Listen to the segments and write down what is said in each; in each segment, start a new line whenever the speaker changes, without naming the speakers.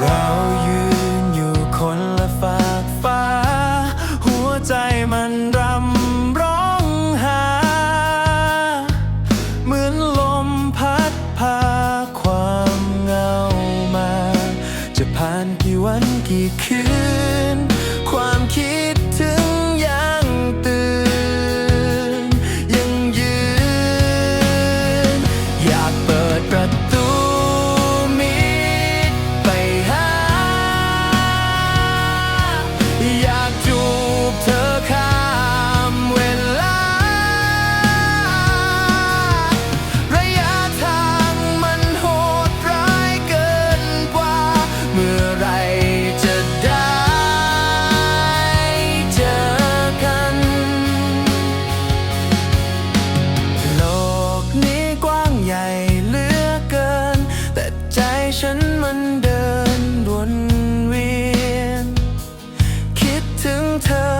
เรายืนอยู่คนละฝากฟ้า หัวใจมันรำร้องหา เหมือนลมพัดพาความเงามา จะผ่านกี่วันกี่คืน ความคิด มันเดินวนเวียน คิดถึงเธอ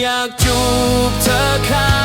อยากจูบเธอค่ะ